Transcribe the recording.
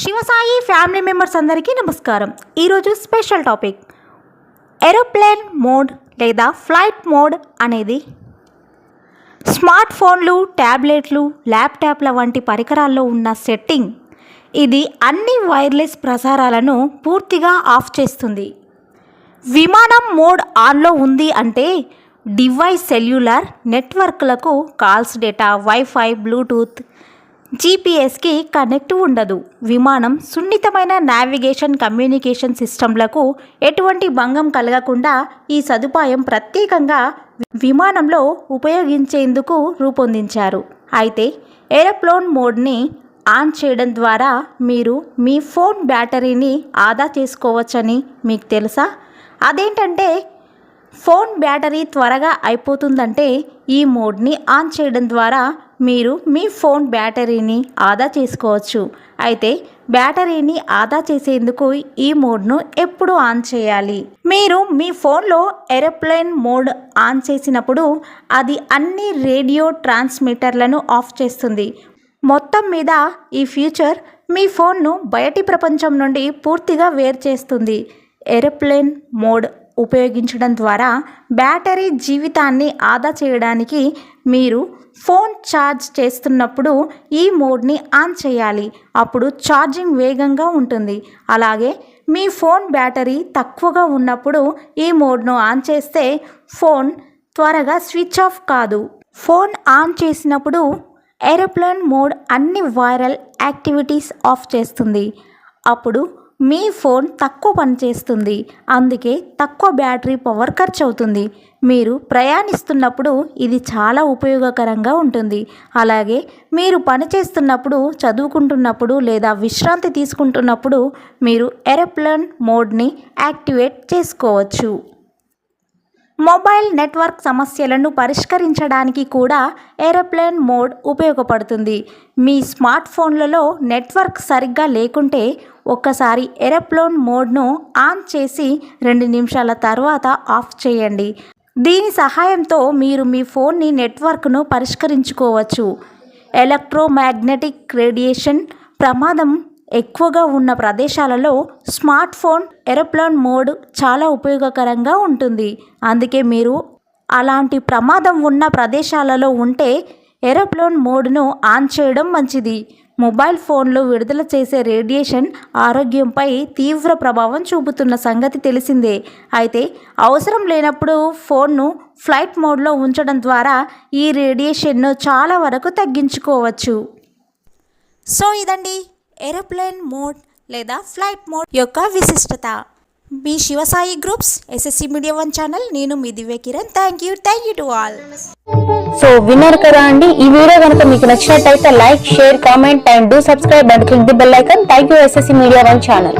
Shivasai family members అందరికీ నమస్కారం. ఈరోజు స్పెషల్ టాపిక్. ఏరోప్లేన్ మోడ్ లేదా ఫ్లైట్ మోడ్ అనేది స్మార్ట్ ఫోన్లు ట్యాబ్లెట్లు ల్యాప్టాప్ల వంటి పరికరాల్లో ఉన్న సెట్టింగ్. ఇది అన్ని వైర్లెస్ ప్రసారాలను పూర్తిగా ఆఫ్ చేస్తుంది. విమానం మోడ్ ఆన్లో ఉంది అంటే డివైస్ సెల్యులార్ నెట్వర్క్లకు కాల్స్ డేటా వైఫై బ్లూటూత్ జీపీఎస్కి కనెక్ట్ ఉండదు. విమానం సున్నితమైన నావిగేషన్ కమ్యూనికేషన్ సిస్టంలకు ఎటువంటి భంగం కలగకుండా ఈ సదుపాయం ప్రత్యేకంగా విమానంలో ఉపయోగించేందుకు రూపొందించారు. అయితే ఏరోప్లోన్ మోడ్ని ఆన్ చేయడం ద్వారా మీరు మీ ఫోన్ బ్యాటరీని ఆదా చేసుకోవచ్చని మీకు తెలుసా? అదేంటంటే ఫోన్ బ్యాటరీ త్వరగా అయిపోతుందంటే ఈ మోడ్ని ఆన్ చేయడం ద్వారా మీరు మీ ఫోన్ బ్యాటరీని ఆదా చేసుకోవచ్చు. అయితే బ్యాటరీని ఆదా చేసేందుకు ఈ మోడ్ను ఎప్పుడు ఆన్ చేయాలి. మీరు మీ ఫోన్లో ఏరోప్లేన్ మోడ్ ఆన్ చేసినప్పుడు అది అన్ని రేడియో ట్రాన్స్మిటర్లను ఆఫ్ చేస్తుంది. మొత్తం మీద ఈ ఫ్యూచర్ మీ ఫోన్ను బయటి ప్రపంచం నుండి పూర్తిగా వేరు చేస్తుంది. ఏరోప్లేన్ మోడ్ ఉపయోగించడం ద్వారా బ్యాటరీ జీవితాన్ని ఆదా చేయడానికి మీరు ఫోన్ ఛార్జ్ చేస్తున్నప్పుడు ఈ మోడ్ని ఆన్ చేయాలి. అప్పుడు ఛార్జింగ్ వేగంగా ఉంటుంది. అలాగే మీ ఫోన్ బ్యాటరీ తక్కువగా ఉన్నప్పుడు ఈ మోడ్ను ఆన్ చేస్తే ఫోన్ త్వరగా స్విచ్ ఆఫ్ కాదు. ఫోన్ ఆన్ చేసినప్పుడు ఏరోప్లేన్ మోడ్ అన్ని వైరల్ యాక్టివిటీస్ ఆఫ్ చేస్తుంది. అప్పుడు మీ ఫోన్ తక్కువ పనిచేస్తుంది అందుకే తక్కువ బ్యాటరీ పవర్ ఖర్చు అవుతుంది మీరు ప్రయాణిస్తున్నప్పుడు ఇది చాలా ఉపయోగకరంగా ఉంటుంది. అలాగే మీరు పని చేస్తున్నప్పుడు చదువుకుంటున్నప్పుడు లేదా విశ్రాంతి తీసుకుంటున్నప్పుడు మీరు ఎరోప్లేన్ మోడ్ని యాక్టివేట్ చేసుకోవచ్చు. మొబైల్ నెట్వర్క్ సమస్యలను పరిష్కరించడానికి కూడా ఏరోప్లేన్ మోడ్ ఉపయోగపడుతుంది. మీ స్మార్ట్ ఫోన్లలో నెట్వర్క్ సరిగ్గా లేకుంటే ఒక్కసారి ఏరోప్లేన్ మోడ్ను ఆన్ చేసి రెండు నిమిషాల తర్వాత ఆఫ్ చేయండి. దీని సహాయంతో మీరు మీ ఫోన్ని నెట్వర్క్ను పరిష్కరించుకోవచ్చు. ఎలక్ట్రోమాగ్నెటిక్ రేడియేషన్ ప్రమాదం ఎక్కువగా ఉన్న ప్రదేశాలలో స్మార్ట్ ఫోన్ ఏరోప్లేన్ మోడ్ చాలా ఉపయోగకరంగా ఉంటుంది. అందుకే మీరు అలాంటి ప్రమాదం ఉన్న ప్రదేశాలలో ఉంటే ఏరోప్లోన్ మోడ్ను ఆన్ చేయడం మంచిది. మొబైల్ ఫోన్లు విడుదల చేసే రేడియేషన్ ఆరోగ్యంపై తీవ్ర ప్రభావం చూపుతున్న సంగతి తెలిసిందే. అయితే అవసరం లేనప్పుడు ఫోన్ను ఫ్లైట్ మోడ్లో ఉంచడం ద్వారా ఈ రేడియేషన్ను చాలా వరకు తగ్గించుకోవచ్చు. సో ఇదండి. ఏరోప్లేన్ మోడ్ లేదా ఫ్లైట్ మోడ్ యొక్క విశిష్టత. మీ Sivasai groups SSC media one channel నేను మీ Divya Kiran. Thank you thank you to all so విన్నారు కదా అండి ఈ వీడియో కనుక మీకు నచ్చినట్టయితే like share comment and do subscribe and click the bell icon thank you SSC media one channel.